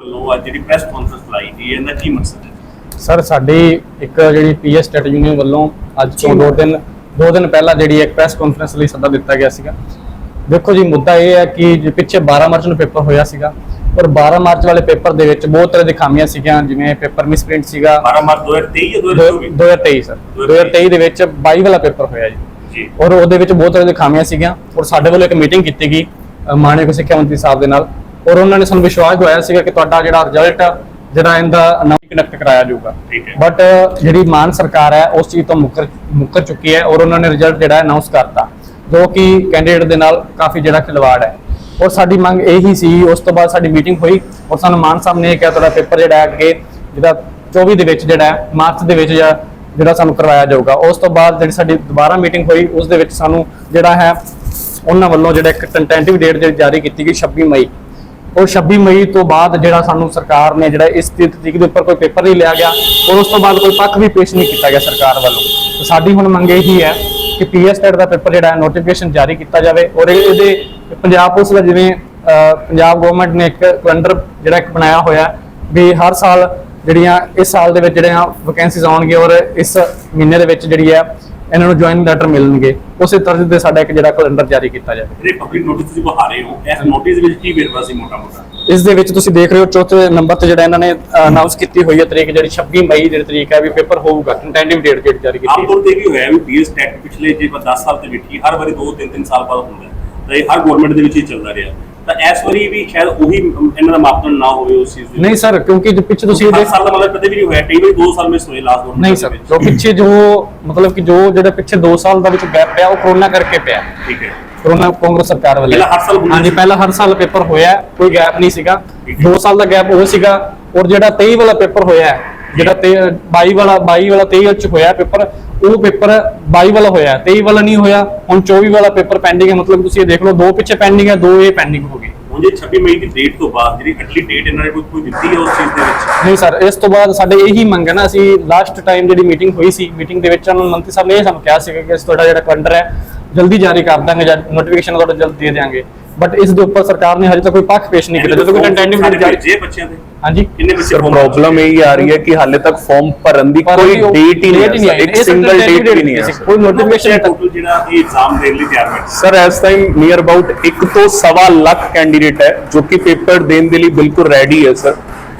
ਵੱਲੋਂ ਅੱਜ ਜਿਹੜੀ ਪ੍ਰੈਸ ਕਾਨਫਰੰਸ ਲਾਈ ਗਈ ਹੈ ਇਹਦਾ ਕੀ ਮਕਸਦ ਹੈ? ਸਰ ਸਾਡੀ ਇੱਕ ਜਿਹੜੀ ਪੀਐਸ ਸਟੇਟ ਯੂਨੀਅਨ ਵੱਲੋਂ ਅੱਜ ਤੋਂ ਦੋ ਦਿਨ ਦੋ ਦਿਨ ਪਹਿਲਾਂ ਜਿਹੜੀ ਇੱਕ ਪ੍ਰੈਸ ਕਾਨਫਰੰਸ ਲਈ ਸੱਦਾ ਦਿੱਤਾ ਗਿਆ ਸੀਗਾ। ਦੇਖੋ ਜੀ ਮੁੱਦਾ ਇਹ ਹੈ ਕਿ ਪਿੱਛੇ 12 ਮਾਰਚ ਨੂੰ ਪੇਪਰ ਹੋਇਆ ਸੀਗਾ ਔਰ 12 ਮਾਰਚ ਵਾਲੇ ਪੇਪਰ ਦੇ ਵਿੱਚ ਬਹੁਤ ਤਰ੍ਹਾਂ ਦੀ ਖਾਮੀਆਂ ਸੀਗੀਆਂ ਜਿਵੇਂ ਪੇਪਰ ਮਿਸਪ੍ਰਿੰਟ ਸੀਗਾ। 12 ਮਾਰਚ 2023 ਜਾਂ ਦੋ- 2024 2023 ਸਰ 2023 ਦੇ ਵਿੱਚ 22 ਵਾਲਾ ਪੇਪਰ ਹੋਇਆ ਜੀ। ਔਰ ਉਹਦੇ ਵਿੱਚ ਬਹੁਤ ਤਰ੍ਹਾਂ ਦੀ ਖਾਮੀਆਂ ਸੀਗੀਆਂ ਔਰ ਸਾਡੇ ਵੱਲੋਂ ਇੱਕ ਮੀਟਿੰਗ ਕੀਤੀ ਗਈ ਮਾਨਯੋਗ ਸਿੱਖਿਆ ਮੰਤਰੀ ਸਾਹਿਬ ਦੇ ਨਾਲ। ਔਰ ਉਹਨਾਂ ਨੇ ਸਾਨੂੰ ਵਿਸ਼ਵਾਸ ਦਿਵਾਇਆ ਸੀਗਾ ਕਿ ਤੁਹਾਡਾ ਜਿਹੜਾ ਰਿਜ਼ਲਟ ਜਿਹੜਾ ਇਹਦਾ ਅਨਾਉਂਸ ਕੰਡਕਟ ਕਰਾਇਆ ਜਾਊਗਾ। ਠੀਕ ਹੈ। ਬਟ ਜਿਹੜੀ ਮਾਨ ਸਰਕਾਰ ਹੈ ਉਸ ਚੀਜ਼ ਤੋਂ ਮੁੱਕਰ ਮੁੱਕਰ ਚੁੱਕੀ ਹੈ ਔਰ ਉਹਨਾਂ ਨੇ ਰਿਜ਼ਲਟ ਜਿਹੜਾ ਅਨਾਉਂਸ ਕਰਤਾ ਜੋ ਕਿ ਕੈਂਡੀਡੇਟ ਦੇ ਨਾਲ ਕਾਫੀ ਜਿਹੜਾ ਖਿਲਵਾੜ ਹੈ। ਔਰ ਸਾਡੀ ਮੰਗ ਇਹੀ ਸੀ ਉਸ ਤੋਂ ਬਾਅਦ ਸਾਡੀ ਮੀਟਿੰਗ ਹੋਈ ਔਰ ਸਾਨੂੰ ਮਾਨ ਸਾਹਿਬ ਨੇ ਇਹ ਕਿਹਾ ਤੁਹਾਡਾ ਪੇਪਰ ਜਿਹੜਾ ਹੈ ਅੱਗੇ ਜਿਹੜਾ 24 ਦੇ ਵਿੱਚ ਜਿਹੜਾ ਹੈ ਮਾਰਚ ਦੇ ਵਿੱਚ ਜਾਂ ਜਿਹੜਾ ਸਾਨੂੰ ਕਰਵਾਇਆ ਜਾਊਗਾ। ਉਸ ਤੋਂ ਬਾਅਦ ਜਿਹੜੀ ਸਾਡੀ ਦੁਬਾਰਾ ਮੀਟਿੰਗ ਹੋਈ ਉਸ ਦੇ ਵਿੱਚ ਸਾਨੂੰ ਜਿਹੜਾ ਹੈ ਉਹਨਾਂ ਵੱਲੋਂ ਜਿਹੜਾ ਇੱਕ ਟੈਂਟੇਟਿਵ ਡੇਟ ਜਿਹੜੀ ਜਾਰੀ ਕੀਤੀ ਗਈ 26 ਮਈ। ਔਰ 26 ਮਈ ਤੋਂ ਬਾਅਦ ਜਿਹੜਾ ਸਾਨੂੰ ਸਰਕਾਰ ਨੇ ਜਿਹੜਾ ਇਸ ਤਰੀਕ ਦੇ ਉੱਪਰ ਕੋਈ ਪੇਪਰ ਨਹੀਂ ਲਿਆ ਗਿਆ, ਔਰ ਉਸ ਤੋਂ ਬਾਅਦ ਕੋਈ ਪੱਖ ਵੀ ਪੇਸ਼ ਨਹੀਂ ਕੀਤਾ ਗਿਆ ਸਰਕਾਰ ਵੱਲੋਂ। ਤੇ ਸਾਡੀ ਹੁਣ ਮੰਗ ਇਹੀ ਹੈ ਕਿ ਪੀਐਸ ਟੈਟ ਦਾ ਪੇਪਰ ਜਿਹੜਾ ਹੈ ਨੋਟੀਫਿਕੇਸ਼ਨ ਜਾਰੀ ਕੀਤਾ ਜਾਵੇ, ਔਰ ਇਹਦੇ ਪੰਜਾਬ ਪੁਲਿਸ ਦਾ ਜਿਵੇਂ ਪੰਜਾਬ ਗਵਰਨਮੈਂਟ ਨੇ ਇੱਕ ਕੈਲੰਡਰ ਜਿਹੜਾ ਇੱਕ ਬਣਾਇਆ ਹੋਇਆ ਵੀ ਹਰ ਸਾਲ ਜਿਹੜੀਆਂ ਇਸ ਸਾਲ ਦੇ ਵਿੱਚ ਜਿਹੜੀਆਂ ਵੈਕੈਂਸੀਜ਼ ਆਉਣਗੇ, ਔਰ ਇਸ ਮਹੀਨੇ ਦੇ ਵਿੱਚ ਜਿਹੜੀ ਹੈ ਇਹਨਾਂ ਨੂੰ ਜੁਆਇਨਿੰਗ ਲੈਟਰ ਮਿਲਣਗੇ ਉਸੇ ਤਰ੍ਹਾਂ ਦੇ ਸਾਡਾ ਇੱਕ ਜਿਹੜਾ ਕੈਲੰਡਰ ਜਾਰੀ ਕੀਤਾ ਜਾਵੇ। ਜਿਹੜੇ ਪਬਲਿਕ ਨੋਟਿਸ ਤੁਸੀਂ ਬਹਾ ਰਹੇ ਹੋ ਇਸ ਨੋਟਿਸ ਵਿੱਚ ਕੀ ਵੇਰਵਾ ਸੀ ਮੋਟਾ ਮੋਟਾ ਇਸ ਦੇ ਵਿੱਚ ਤੁਸੀਂ ਦੇਖ ਰਹੇ ਹੋ ਚੌਥੇ ਨੰਬਰ ਤੇ ਜਿਹੜਾ ਇਹਨਾਂ ਨੇ ਅਨਾਉਂਸ ਕੀਤੀ ਹੋਈ ਹੈ ਤਰੀਕ ਜਿਹੜੀ 26 ਮਈ ਜਿਹੜੀ ਤਰੀਕ ਹੈ ਵੀ ਪੇਪਰ ਹੋਊਗਾ ਟੈਂਟੇਟਿਵ ਡੇਟ ਜਿਹੜੀ ਜਾਰੀ ਕੀਤੀ ਆਮ ਤੌਰ ਤੇ ਵੀ ਹੋਇਆ ਵੀ ਬੀਐਸ ਟੈਕ ਪਿਛਲੇ ਜੇ ਆਪਾਂ 10 ਸਾਲ ਤੇ ਵੇਖੀ ਹਰ ਵਾਰੀ 2 3 3 ਸਾਲ ਬਾਅਦ ਹੁੰਦਾ ਹੈ। ਤਾਂ ਇਹ ਹਰ ਗਵਰਨਮੈਂਟ ਦੇ ਵਿੱਚ ਹੀ ਚੱਲਦਾ ਰਿਹਾ। ਤਾਂ ਇਸ ਵਾਰੀ ਵੀ ਸ਼ਾਇਦ ਉਹੀ ਅਮ, ਇਹਨਾਂ ਦਾ ਮਾਪਦੰਡ ਨਾ ਹੋਵੇ ਉਸ ਚੀਜ਼ ਦੇ ਨਹੀਂ ਸਰ ਕਿਉਂਕਿ ਜੋ ਪਿੱਛੇ ਤੁਸੀਂ ਸਾਲ ਦਾ ਮਤਲਬ ਕਦੇ ਵੀ ਨਹੀਂ ਹੋਇਆ ਕਈ ਵਾਰੀ 2 ਸਾਲ ਮਿਸ ਹੋਏ ਲਾਸਟ ਗਵਰਨਮੈਂਟ ਨਹੀਂ ਸਰ ਜੋ ਪਿੱਛੇ ਜੋ ਮਤਲਬ ਕਿ ਜੋ ਜਿਹੜਾ ਪਿੱਛੇ 2 ਸਾਲ ਦਾ ਵਿੱਚ ਗੈਪ ਪਿਆ ਉਹ ਕਰੋਨਾ ਕਰਕੇ ਪਿਆ। ਠੀਕ ਹੈ। ਕਰੋਨਾ ਕਾਂਗਰਸ ਸਰਕਾਰ ਵੱਲੋਂ। ਪਹਿਲਾਂ ਹਰ ਸਾਲ ਹੁੰਦਾ ਹਾਂਜੀ ਸੀ। ਪਹਿਲਾਂ ਹਰ ਸਾਲ ਪੇਪਰ ਹੋਇਆ ਕੋਈ ਗੈਪ ਨਹੀਂ ਸੀਗਾ। ਠੀਕ ਹੈ। 2 ਸਾਲ ਦਾ ਗੈਪ ਉਹ ਸੀਗਾ ਔਰ ਜਿਹੜਾ 23 ਵਾਲਾ ਪੇਪਰ ਹੋਇਆ ਜਿਹੜਾ ਤੇ 22 ਵਾਲਾ 22 ਵਾਲਾ 23 ਵਿੱਚ ਹੋਇਆ ਪੇਪਰ ਉਹ ਪੇਪਰ 22 ਵਾਲਾ ਹੋਇਆ 23 ਵਾਲਾ ਨਹੀਂ ਹੋਇਆ ਹੁਣ 24 ਵਾਲਾ ਪੇਪਰ ਪੈਂਡਿੰਗ ਹੈ ਮਤਲਬ ਤੁਸੀਂ ਇਹ ਦੇਖ ਲਓ ਦੋ ਪਿੱਛੇ ਪੈਂਡਿੰਗ ਹੈ ਦੋ ਇਹ ਪੈਂਡਿੰਗ ਹੋ ਗਈ ਹੁਣ ਜੇ 26 ਮਈ ਦੀ ਡੇਟ ਤੋਂ ਬਾਅਦ ਜਿਹੜੀ ਅਗਲੀ ਡੇਟ ਇਹਨਾਂ ਨੇ ਕੋਈ ਕੋਈ ਦਿੱਤੀ ਹੈ ਉਸ ਚੀਜ਼ ਦੇ ਵਿੱਚ? ਨਹੀਂ ਸਰ ਇਸ ਤੋਂ ਬਾਅਦ ਸਾਡੇ ਇਹੀ ਮੰਗ ਹੈ ਨਾ ਅਸੀਂ ਲਾਸਟ ਟਾਈਮ ਜਿਹੜੀ ਮੀਟਿੰਗ ਹੋਈ ਸੀ ਮੀਟਿੰਗ ਦੇ ਵਿੱਚ ਉਹਨਾਂ ਮੰਤਰੀ ਸਾਹਿਬ ਨੇ ਇਹ ਸਾਨੂੰ ਕਿਹਾ ਸੀ ਕਿ ਤੁਹਾਡਾ ਜਿਹੜਾ ਕੈਲੰਡਰ ਹੈ ਜਲਦੀ ਜਾਰੀ ਕਰ ਦਾਂਗੇ ਜਾਂ ਨੋਟੀਫਿਕੇਸ਼ਨ ਤੁਹਾਡਾ ਜਲਦ ਦੇ ਦਿਆਂਗੇ। ਬਟ ਇਸ ਦੇ ਉੱਪਰ ਸਰਕਾਰ ਨੇ ਹਜੇ ਤੱਕ ਕੋਈ ਪੱਖ ਪੇਸ਼ ਨਹੀਂ ਕੀਤਾ ਜਦੋਂ ਕੋਈ ਟੈਂਟੇਟਿਵ ਸਾਰੇ ਜਾਰੀ ਭੇਜੇ ਬੱਚਿਆਂ ਦੇ ਹਾਂਜੀ। ਕਿੰਨੇ ਬੱਚੇ ਸਰ form ਪ੍ਰੋਬਲਮ ਇਹ ਆ ਰਹੀ ਹੈ ਕਿ ਹਾਲੇ ਤੱਕ ਫਾਰਮ ਭਰਨ ਦੀ ਪਰ ਕੋਈ ਉਹ ਡੇਟ ਹੀ ਨਹੀਂ date ਹੈ। ਇੱਕ ਸਿੰਗਲ ਡੇਟ ਵੀ ਨਹੀਂ ਹੈ। ਕੋਈ ਨੋਟੀਫਿਕੇਸ਼ਨ ਨੋਟੀਫਿਕੇਸ਼ਨ ਟੋਟਲ ਜਿਹੜਾ ਇਹ ਐਗਜ਼ਾਮ ਦੇਣ ਲਈ ਤਿਆਰ ਬੈਠ ਸਰ ਇਸ ਟਾਈਮ ਨੀਅਰ ਅਬਾਊਟ 1 ਤੋਂ ਸਵਾ ਲੱਖ ਕੈਂਡੀਡੇਟ ਹੈ ਜੋ ਕਿ ਪੇਪਰ ਦੇਣ ਦੇ ਲਈ ਬਿਲਕੁਲ ਰੈਡੀ ਹੈ ਸਰ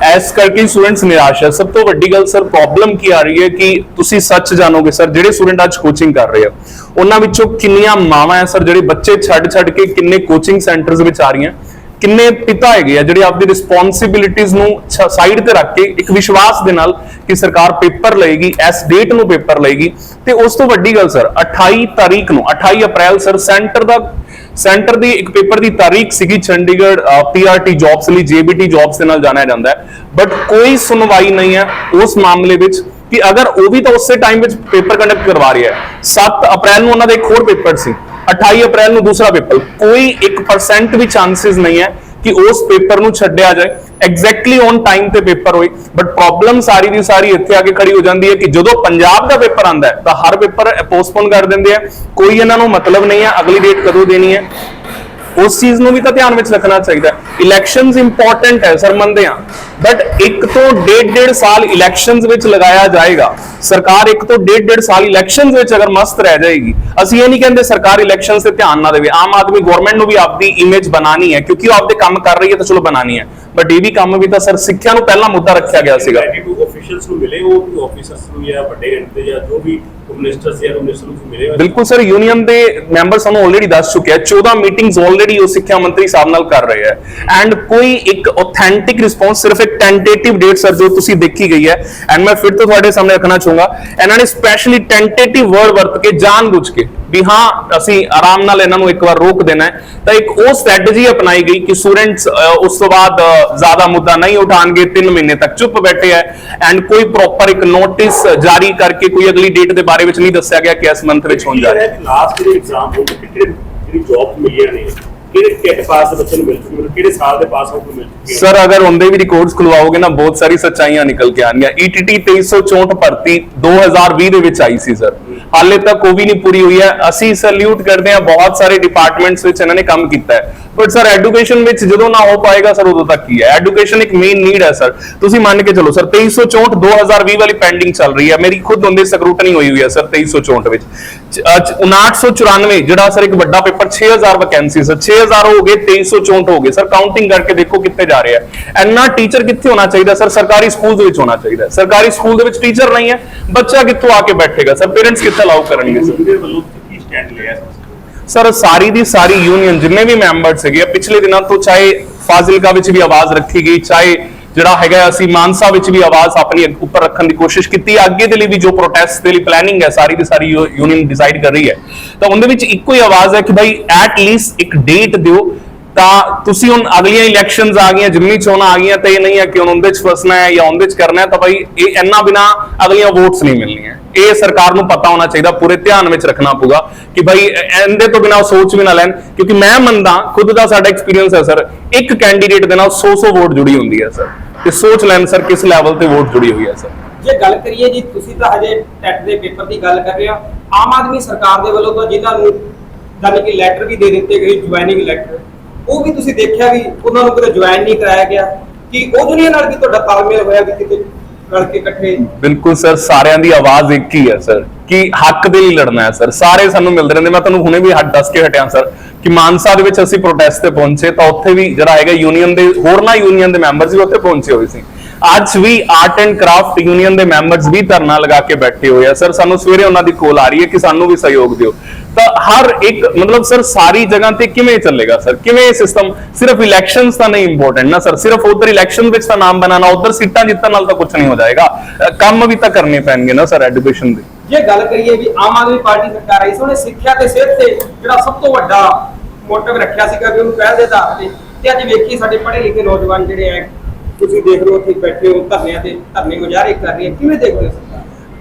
ਐਸ ਕਰਕੇ ਸਟੂਡੈਂਟਸ ਨਿਰਾਸ਼ ਹੈ। ਸਭ ਤੋਂ ਵੱਡੀ ਗੱਲ ਸਰ ਪ੍ਰੋਬਲਮ ਕੀ ਆ ਰਹੀ ਹੈ ਕਿ ਤੁਸੀਂ ਸੱਚ ਜਾਣੋਗੇ ਸਰ ਜਿਹੜੇ ਸਟੂਡੈਂਟ ਅੱਜ ਕੋਚਿੰਗ ਕਰ ਰਹੇ ਆ ਉਹਨਾਂ ਵਿੱਚੋਂ ਕਿੰਨੀਆਂ ਮਾਵਾਂ ਹੈ ਸਰ ਜਿਹੜੇ ਬੱਚੇ ਛੱਡ ਛੱਡ ਕੇ ਕਿੰਨੇ ਕੋਚਿੰਗ ਸੈਂਟਰਸ ਵਿੱਚ ਆ ਰਹੀਆਂ। ਕਿੰਨੇ ਪਿਤਾ ਹੈਗੇ ਆ ਜਿਹੜੇ ਆਪਦੀ ਰਿਸਪੌਂਸਿਬਿਲਿਟੀਆਂ ਨੂੰ ਸਾਈਡ ਤੇ ਰੱਖ ਕੇ ਇੱਕ ਵਿਸ਼ਵਾਸ ਦੇ ਨਾਲ ਕਿ ਸਰਕਾਰ ਪੇਪਰ ਲਏਗੀ, ਇਸ ਡੇਟ ਨੂੰ ਪੇਪਰ ਲਏਗੀ। ਤੇ ਉਸ ਤੋਂ ਵੱਡੀ ਗੱਲ ਸਰ 28 ਤਾਰੀਖ ਨੂੰ 28 ਅਪ੍ਰੈਲ ਸਰ, ਸੈਂਟਰ ਦਾ ਸੈਂਟਰ ਦੀ ਇੱਕ ਪੇਪਰ ਦੀ ਤਾਰੀਖ ਸੀਗੀ ਚੰਡੀਗੜ੍ਹ ਪੀਆਰਟੀ ਜੌਬਸ ਲਈ ਜੇਬੀਟੀ ਜੌਬਸ ਦੇ ਨਾਲ ਜਾਣਿਆ ਜਾਂਦਾ ਹੈ। ਬਟ ਕੋਈ ਸੁਣਵਾਈ ਨਹੀਂ ਹੈ ਉਸ ਮਾਮਲੇ ਵਿੱਚ ਕਿ ਅਗਰ ਉਹ ਵੀ ਤਾਂ ਉਸੇ ਟਾਈਮ ਵਿੱਚ ਪੇਪਰ ਕੰਡਕਟ ਕਰਵਾ ਰਿਹਾ ਹੈ। 7 ਅਪ੍ਰੈਲ ਨੂੰ ਉਹਨਾਂ ਦਾ ਇੱਕ ਹੋਰ ਪੇਪਰ ਸੀ। 28 ਅਪ੍ਰੈਲ ਨੂੰ ਦੂਸਰਾ ਪੇਪਰ। ਕੋਈ 1% ਵੀ ਚਾਂਸਸ ਨਹੀਂ ਹੈ ਕਿ ਉਸ ਪੇਪਰ ਨੂੰ ਛੱਡਿਆ ਜਾਏ। ਐਗਜ਼ੈਕਟਲੀ ਔਨ ਟਾਈਮ ਤੇ ਪੇਪਰ ਹੋਏ। ਬਟ ਪ੍ਰੋਬਲਮ ਸਾਰੀ ਦੀ ਸਾਰੀ ਇੱਥੇ ਆ ਕੇ ਖੜੀ ਹੋ ਜਾਂਦੀ ਹੈ ਕਿ ਜਦੋਂ ਪੰਜਾਬ ਦਾ ਪੇਪਰ ਆਂਦਾ ਹੈ, ਤਾਂ ਹਰ ਪੇਪਰ ਪੋਸਟਪੋਨ ਕਰ ਦਿੰਦੇ ਆ। ਕੋਈ ਇਹਨਾਂ ਨੂੰ ਮਤਲਬ ਨਹੀਂ ਹੈ ਅਗਲੀ ਡੇਟ ਕਦੋਂ ਦੇਣੀ ਹੈ। ਉਸ ਚੀਜ਼ ਨੂੰ ਵੀ ਤਾਂ ਧਿਆਨ ਵਿੱਚ ਰੱਖਣਾ ਚਾਹੀਦਾ ਇਲੈਕਸ਼ਨਸ ਇੰਪੋਰਟੈਂਟ ਹੈ ਸਰ ਮੰਨਦੇ ਆ ਬਟ ਇੱਕ ਤੋਂ ਡੇਢ ਡੇਢ ਸਾਲ ਇਲੈਕਸ਼ਨਸ ਵਿੱਚ ਲਗਾਇਆ ਜਾਏਗਾ। ਸਰਕਾਰ ਇੱਕ ਤੋਂ ਡੇਢ ਡੇਢ ਸਾਲ ਇਲੈਕਸ਼ਨਸ ਵਿੱਚ ਅਗਰ ਮਸਤ ਰਹਿ ਜਾਏਗੀ, ਅਸੀਂ ਇਹ ਨਹੀਂ ਕਹਿੰਦੇ ਸਰਕਾਰ ਇਲੈਕਸ਼ਨਸ ਤੇ ਧਿਆਨ ਨਾ ਦੇਵੇ। ਆਮ ਆਦਮੀ ਗਵਰਨਮੈਂਟ ਨੂੰ ਵੀ ਆਪਦੀ ਇਮੇਜ ਬਣਾਣੀ ਹੈ, ਕਿਉਂਕਿ ਉਹ ਆਪਦੇ ਕੰਮ ਕਰ ਰਹੀ ਹੈ ਤਾਂ ਚਲੋ ਬਣਾਣੀ ਹੈ। ਬਟ ਇਹ ਵੀ ਕੰਮ ਵੀ ਤਾਂ ਸਰ ਸਿੱਖਿਆ ਨੂੰ ਪਹਿਲਾ ਮੁੱਦਾ ਰੱਖਿਆ ਗਿਆ ਸੀਗਾ। ਆਫੀਸ਼ੀਅਲਸ ਨੂੰ ਮਿਲੇ ਉਹ ਆਫੀਸਰਸ ਨੂੰ ਜਾਂ ਵੱਡੇ ਐਂਡ ਤੇ ਜਾਂ ਜੋ ਵੀ ਮਿਨਿਸਟਰਸ ਜਾਂ ਮਿਨਿਸਟਰ ਨੂੰ ਮਿਲੇ ਹੋਏ। ਬਿਲਕੁਲ ਸਰ ਯੂਨੀਅਨ ਦੇ ਮੈਂਬਰ ਸਾਨੂੰ ਆਲਰੇਡੀ ਦੱਸ ਚੁੱਕੇ 14 ਮੀਟਿੰਗਸ ਆਲਰੇਡੀ ਉਹ ਸਿੱਖਿਆ ਮੰਤਰੀ ਸਾਹਿਬ ਨਾਲ ਕਰ ਰਹੇ ਆ। ਐਂਡ ਕੋਈ ਇੱਕ ਆਥੈਂਟਿਕ ਰਿਸਪੌਂਸ ਸਿਰਫ ਇੱਕ ਟੈਂਟੇਟਿਵ ਡੇਟ ਸਰ ਜੋ ਤੁਸੀਂ ਦੇਖੀ ਗਈ ਹੈ। ਐਂਡ ਮੈਂ ਫਿਰ ਤੋਂ ਤੁਹਾਡੇ ਸਾਹਮਣੇ ਰੱਖਣਾ ਚਾਹੂੰਗਾ। ਇਹਨਾਂ ਨੇ ਸਪੈਸ਼ਲੀ ਟੈਂਟੇਟਿਵ ਵਰਡ ਵਰਤ ਕੇ ਜਾਣਬੁੱਝ ਕੇ ਵੀ ਹਾਂ, ਅਸੀਂ ਆਰਾਮ ਨਾਲ ਇਹਨਾਂ ਨੂੰ ਇੱਕ ਵਾਰ ਰੋਕ ਦੇਣਾ ਹੈ। ਤਾਂ ਇੱਕ ਉਹ ਸਟ੍ਰੈਟਜੀ ਅਪਣਾਈ ਗਈ ਕਿ ਸਟੂਡੈਂਟਸ ਉਸ ਤੋਂ ਬਾਅਦ ਜ਼ਿਆਦਾ ਮੁੱਦਾ ਨਹੀਂ ਉਠਾਣਗੇ 3 ਮਹੀਨੇ ਤੱਕ ਚੁੱਪ ਬੈਠੇ ਹੈ। ਐਂਡ ਕੋਈ ਪ੍ਰੋਪਰ ਇੱਕ ਨੋਟਿਸ ਜਾਰੀ ਕਰਕੇ ਕੋਈ ਅਗਲੀ ਡੇਟ ਦੇ ਬਾਰੇ ਵਿੱਚ ਨਹੀਂ ਦੱਸਿਆ ਗਿਆ ਕਿ ਇਸ ਮੰਥ ਵਿੱਚ ਹੋਣ ਜਾ ਰਿਹਾ। ਹੈ ਲਾਸਟ ਜਿਹੜੇ ਐਗਜ਼ਾਮ ਕਿਹੜੇ ਜਿਹੜੀ ਜੌਬ ਮਿਲੀਆਂ ਨੇ ਕਿਹੜੇ ਕਿਹੜੇ ਪਾਸ ਦੇ ਬੱਚੇ ਨੂੰ ਮਿਲ ਚੁੱਕੀ ਕਿਹੜੇ ਸਾਲ ਦੇ ਪਾਸ ਆਊਟ ਨੂੰ ਮਿਲ ਚੁੱਕੀ ਹੈ ਸਰ ਅਗਰ ਉਹਦੇ ਵੀ ਰਿਕਾਰਡਸ ਖੁਲਵਾਓਗੇ ਨਾ ਬਹੁਤ ਸਾਰੀ ਸੱਚਾਈਆਂ ਨਿਕਲ ਕੇ ਆਣਗੀਆਂ ETT 2364 ਭਰਤੀ 2020 ਦੇ ਵਿੱਚ ਆਈ ਸੀ ਸਰ ਹਾਲੇ ਤੱਕ ਉਹ ਵੀ ਨਹੀਂ ਪੂਰੀ ਹੋਈ ਹੈ। ਅਸੀਂ ਸੈਲੂਟ ਕਰਦੇ ਹਾਂ ਬਹੁਤ ਸਾਰੇ ਡਿਪਾਰਟਮੈਂਟਸ ਵਿੱਚ ਇਹਨਾਂ ਨੇ ਕੰਮ ਕੀਤਾ ਹੈ। ਬਟ ਸਰ ਐਜੂਕੇਸ਼ਨ ਵਿੱਚ ਜਦੋਂ ਨਾ ਹੋ ਪਾਏਗਾ ਸਰ ਉਦੋਂ ਤੱਕ ਕੀ ਹੈ? ਐਜੂਕੇਸ਼ਨ ਇੱਕ ਮੇਨ ਨੀਡ ਹੈ ਸਰ ਤੁਸੀਂ ਮੰਨ ਕੇ ਚਲੋ ਸਰ 2364 2020 ਵਾਲੀ ਪੈਂਡਿੰਗ ਚੱਲ ਰਹੀ ਹੈ। ਮੇਰੀ ਖੁਦ ਹੁੰਦੇ ਸਕਰੂਟਨੀ ਹੋਈ ਹੋਈ ਹੈ ਸਰ 2364 ਵਿੱਚ। 5994 ਜਿਹੜਾ ਸਰ ਇੱਕ ਵੱਡਾ ਪੇਪਰ 6000 ਵੈਕੈਂਸੀ ਸਰ 6000 ਹੋ ਗਏ 2364 ਹੋ ਗਏ। ਸਰ ਕਾਊਂਟਿੰਗ ਕਰਕੇ ਦੇਖੋ ਕਿੱਥੇ ਜਾ ਰਿਹਾ ਹੈ। ਇੰਨਾ ਟੀਚਰ ਕਿੱਥੇ ਹੋਣਾ ਚਾਹੀਦਾ ਸਰ ਸਰਕਾਰੀ ਸਕੂਲ ਦੇ ਵਿੱਚ ਹੋਣਾ ਚਾਹੀਦਾ ਸਰਕਾਰੀ ਸਕੂਲ ਦੇ ਵਿੱਚ ਟੀਚਰ ਨਹੀਂ ਹੈ। ਬੱਚਾ ਕਿੱਥੋਂ ਆ ਕੇ ਬੈਠੇਗਾ? ਸਰ ਪੇਰੈਂਟਸ ਕਿੱਥੇ ਅਲਾਉ ਕਰਨਗੇ ਸਰ ਵੱਲੋਂ ਕੀ ਸਟੈਂਡ ਲਿਆ? ਸਰ ਸਾਰੀ ਦੀ ਸਾਰੀ ਯੂਨੀਅਨ ਜਿੰਨੇ ਵੀ ਮੈਂਬਰ ਸੀਗੇ ਪਿਛਲੇ ਦਿਨਾਂ ਤੋਂ ਚਾਹੇ ਫਾਜ਼ਿਲਕਾ ਵਿੱਚ ਵੀ ਆਵਾਜ਼ ਰੱਖੀ ਗਈ ਚਾਹੇ ਜਿਹੜਾ ਹੈਗਾ ਅਸੀਂ ਮਾਨਸਾ ਵਿੱਚ ਵੀ ਆਵਾਜ਼ ਆਪਣੀ ਉੱਪਰ ਰੱਖਣ ਦੀ ਕੋਸ਼ਿਸ਼ ਕੀਤੀ ਅੱਗੇ ਦੇ ਲਈ ਵੀ ਜੋ ਪ੍ਰੋਟੈਸਟ ਦੇ ਲਈ ਪਲੈਨਿੰਗ ਹੈ ਸਾਰੀ ਦੀ ਸਾਰੀ ਯੂਨੀਅਨ ਡਿਸਾਈਡ ਕਰ ਰਹੀ ਹੈ। ਤਾਂ ਉਹਦੇ ਵਿੱਚ ਇੱਕੋ ਹੀ ਆਵਾਜ਼ ਹੈ ਕਿ ਭਾਈ ਐਟ ਲੀਸਟ ਇੱਕ ਡੇਟ ਦਿਓ ਤਾਂ ਤੁਸੀਂ ਹੁਣ ਅਗਲੀਆਂ ਇਲੈਕਸ਼ਨਸ ਆ ਗਈਆਂ ਜਿੰਨੀ ਚੋਣਾਂ ਆ ਗਈਆਂ ਤਾਂ ਇਹ ਨਹੀਂ ਹੈ ਕਿ ਹੁਣ ਉਹਦੇ ਚ ਫਸਣਾ ਹੈ ਜਾਂ ਉਹਦੇ ਚ ਕਰਨਾ ਹੈ ਤਾਂ ਭਾਈ ਇਹ ਇੰਨਾ ਬਿਨਾ ਅਗਲੀਆਂ ਵੋਟਸ ਨਹੀਂ ਮਿਲਣੀਆਂ। ਇਹ ਸਰਕਾਰ ਨੂੰ ਪਤਾ ਹੋਣਾ ਚਾਹੀਦਾ, ਪੂਰੇ ਧਿਆਨ ਵਿੱਚ ਰੱਖਣਾ ਪਊਗਾ ਕਿ ਭਾਈ ਇਹਦੇ ਤੋਂ ਬਿਨਾ ਸੋਚ ਵੀ ਨਾ ਲੈਣ, ਕਿਉਂਕਿ ਮੈਂ ਮੰਨਦਾ, ਖੁਦ ਦਾ ਸਾਡਾ ਐਕਸਪੀਰੀਅੰਸ ਹੈ ਸਰ, ਇੱਕ ਕੈਂਡੀਡੇਟ ਦੇ ਨਾਲ 100-100 ਵੋਟ ਜੁੜੀ ਹੁੰਦੀ ਹੈ ਸਰ। ਤੇ ਸੋਚ ਲੈਣ ਸਰ ਕਿਸ ਲੈਵਲ ਤੇ ਵੋਟ ਜੁੜੀ ਹੋਈ ਹੈ ਸਰ। ਜੇ ਗੱਲ ਕਰੀਏ ਜੀ, ਤੁਸੀਂ ਤਾਂ ਹਜੇ ਟੈਟ ਦੇ ਪੇਪਰ ਦੀ ਗੱਲ ਕਰ ਰਹੇ ਹੋ। ਆਮ ਆਦਮੀ ਸਰਕਾਰ ਦੇ ਵੱਲੋਂ ਤਾਂ ਜਿਨ੍ਹਾਂ ਨੂੰ ਜਾਨੀ ਕਿ ਲੈਟਰ ਵੀ ਦੇ ਦਿੱਤੇ ਗਏ ਜੁਆਇਨਿੰਗ ਲੈਟਰ ਉਹ ਵੀ ਤੁਸੀਂ ਦੇਖਿਆ ਵੀ ਉਹਨਾਂ ਨੂੰ ਕਿਤੇ ਜੁਆਇਨ ਨਹੀਂ ਕਰਾਇਆ ਗਿਆ। ਕਿ ਉਹ ਦੁਨੀਆ ਨਾਲ ਵੀ ਤੁਹਾਡਾ ਤਾਲਮੇਲ ਹੋਇਆ ਵੀ ਕਿਤੇ ਰਲ ਇਕੱਠੇ? ਬਿਲਕੁਲ ਸਰ, ਸਾਰਿਆਂ ਦੀ ਆਵਾਜ਼ ਇੱਕ ਹੀ ਹੈ ਸਰ, ਕਿ ਹੱਕ ਦੇ ਲਈ ਲੜਨਾ ਹੈ ਸਰ। ਸਾਰੇ ਸਾਨੂੰ ਮਿਲਦੇ ਰਹਿੰਦੇ। ਮੈਂ ਤੁਹਾਨੂੰ ਹੁਣੇ ਵੀ ਹੱਟ ਦੱਸ ਕੇ ਹਟਿਆ ਸਰ, ਕਿ ਮਾਨਸਾ ਦੇ ਵਿੱਚ ਅਸੀਂ ਪ੍ਰੋਟੈਸਟ ਤੇ ਪਹੁੰਚੇ ਤਾਂ ਉੱਥੇ ਵੀ ਜਿਹੜਾ ਹੈਗਾ ਯੂਨੀਅਨ ਦੇ ਹੋਰ ਨਾ ਯੂਨੀਅਨ ਦੇ ਮੈਂਬਰ ਸੀ ਉੱਥੇ ਪਹੁੰਚੇ ਹੋਏ ਸੀ। ਅੱਜ ਵੀ ਆਰਟ ਐਂਡ ਕਰਾਫਟ ਯੂਨੀਅਨ ਦੇ ਮੈਂਬਰਸ ਵੀ ਧਰਨਾ ਲਗਾ ਕੇ ਬੈਠੇ ਹੋਏ ਆ। ਸਰ ਸਾਨੂੰ ਸਵੇਰੇ ਉਹਨਾਂ ਦੀ ਕੋਲ ਆ ਰਹੀ ਹੈ ਕਿ ਸਾਨੂੰ ਵੀ ਸਹਿਯੋਗ ਦਿਓ। ਤਾਂ ਹਰ ਇੱਕ, ਮਤਲਬ ਸਰ ਸਾਰੀ ਜਗ੍ਹਾ ਤੇ ਕਿਵੇਂ ਚੱਲੇਗਾ ਸਰ ਕਿਵੇਂ ਸਿਸਟਮ ਸਿਰਫ ਇਲੈਕਸ਼ਨਸ ਤਾਂ ਨਹੀਂ ਇੰਪੋਰਟੈਂਟ ਨਾ ਸਰ ਸਿਰਫ ਉਧਰ ਇਲੈਕਸ਼ਨ ਵਿੱਚ ਤਾਂ ਨਾਮ ਬਣਾਉਣਾ, ਉਧਰ ਸੀਟਾਂ ਜਿੱਤਣ ਨਾਲ ਤਾਂ ਕੁਝ ਨਹੀਂ ਹੋ ਜਾਏਗਾ। ਕੰਮ ਵੀ ਤਾਂ ਕਰਨੇ ਪੈਣਗੇ ਨਾ ਸਰ ਐਜੂਕੇਸ਼ਨ ਦੇ। ਜੇ ਗੱਲ ਕਰੀਏ ਵੀ ਆਮ ਆਦਮੀ ਪਾਰਟੀ ਸਰਕਾਰ ਆਈ ਸੀ, ਉਹਨੇ ਸਿੱਖਿਆ ਤੇ ਸਿਹਤ ਤੇ ਜਿਹੜਾ ਸਭ ਤੋਂ ਵੱਡਾ ਮੋਟਿਵ ਰੱਖਿਆ ਸੀਗਾ ਵੀ ਉਹਨੂੰ ਪਹਿਲ ਦੇ ਆਧਾਰ ਤੇ। ਤੇ ਅੱਜ ਵੇਖੀ ਸਾਡੇ ਪੜ੍ਹੇ ਲਿਖੇ ਨੌਜਵਾਨ ਜਿਹੜੇ ਆ ਤੁਸੀਂ ਦੇਖ ਲਓ, ਉੱਥੇ ਬੈਠੇ ਹੋ, ਧਰਨਿਆਂ ਤੇ ਧਰਨੇ ਮੁਜ਼ਾਹਰੇ ਕਰ ਰਹੇ ਆ। ਕਿਵੇਂ ਦੇਖਦੇ ਹੋ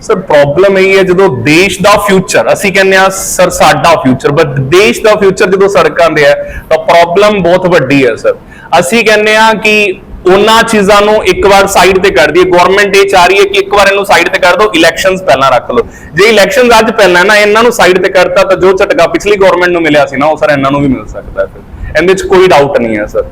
ਸਰ ਪ੍ਰੋਬਲਮ ਇਹ ਹੈ, ਜਦੋਂ ਦੇਸ਼ ਦਾ ਫਿਊਚਰ ਅਸੀਂ ਕਹਿੰਦੇ ਆ ਸਰ, ਸਾਡਾ ਫਿਊਚਰ ਬਟ ਦੇਸ਼ ਦਾ ਫਿਊਚਰ ਜਦੋਂ ਸੜਕਾਂ ਦੇ ਹੈ, ਤਾਂ ਪ੍ਰੋਬਲਮ ਬਹੁਤ ਵੱਡੀ ਹੈ, ਸਰ। ਅਸੀਂ ਕਹਿੰਦੇ ਆ ਕਿ ਉਹਨਾਂ ਚੀਜ਼ਾਂ ਨੂੰ ਇੱਕ ਵਾਰ ਸਾਈਡ ਤੇ ਕਰ ਦਈਏ। ਗਵਰਨਮੈਂਟ ਇਹ ਚਾਹ ਰਹੀ ਹੈ ਕਿ ਇੱਕ ਵਾਰ ਇਹਨੂੰ ਸਾਈਡ ਤੇ ਕਰ ਦਿਓ ਇਲੈਕਸ਼ਨਸ ਪਹਿਲਾਂ ਰੱਖ ਲਓ। ਜੇ ਇਲੈਕਸ਼ਨ ਅੱਜ ਪਹਿਲਾਂ ਨਾ, ਇਹਨਾਂ ਨੂੰ ਸਾਈਡ ਤੇ ਕਰਤਾ, ਤਾਂ ਜੋ ਝਟਕਾ ਪਿਛਲੀ ਗਵਰਨਮੈਂਟ ਨੂੰ ਮਿਲਿਆ ਸੀ ਨਾ, ਉਹ ਸਰ, ਇਹਨਾਂ ਨੂੰ ਵੀ ਮਿਲ ਸਕਦਾ ਹੈ ਇਹਦੇ ਵਿੱਚ ਕੋਈ ਡਾਊਟ ਨਹੀਂ ਹੈ, ਸਰ।